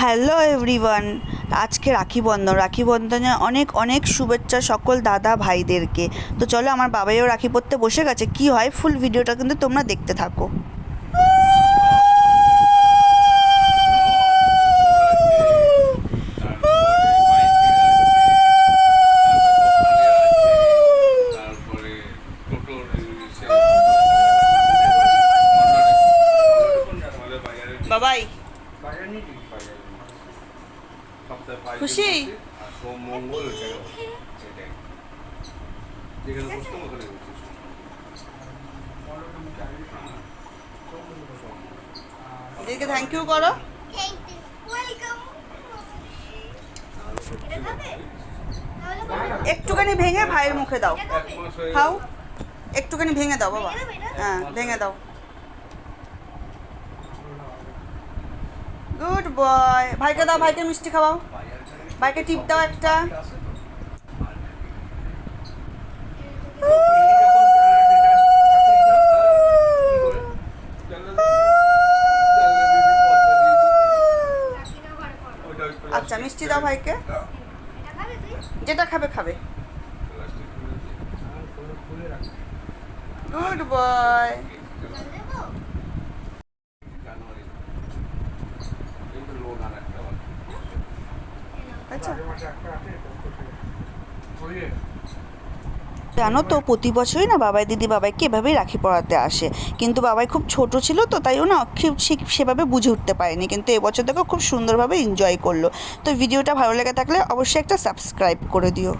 Hello everyone আজকে রাখি বন্ধন। রাখি বন্ধনে অনেক অনেক শুভেচ্ছা সকল দাদা ভাইদেরকে। তো চলো আমার বাবাইও রাখি পরতে বসে গেছে। কি হয় ফুল ভিডিওটা কিন্তু তোমরা দেখতে থাকো। বাবাই। বসছি দিদিকে থ্যাংক ইউ করো। একটুখানি ভেঙে ভাইয়ের মুখে দাও। খাও। একটুখানি ভেঙে দাও বাবা? হ্যাঁ ভেঙে দাও। গুড বয় ভাইকে দাও, ভাইকে মিষ্টি খাওয়াও ভাইকে টিপ দাও একটা। আচ্ছা মিষ্টি দাও ভাইকে? যেটা খাবে খাবে গুড বয় আচ্ছা। জানো তো, প্রতি বছরই না বাবাই দিদি বাবাইকে এভাবেই রাখি পড়াতে আসে। কিন্তু বাবাই খুব ছোট ছিল তো তাই ও না সেভাবে বুঝে উঠতে পারেনি। কিন্তু এবছর দেখো খুব সুন্দরভাবে এনজয় করল। তো ভিডিওটা ভালো লেগে থাকলে অবশ্যই একটা সাবস্ক্রাইব করে দিও।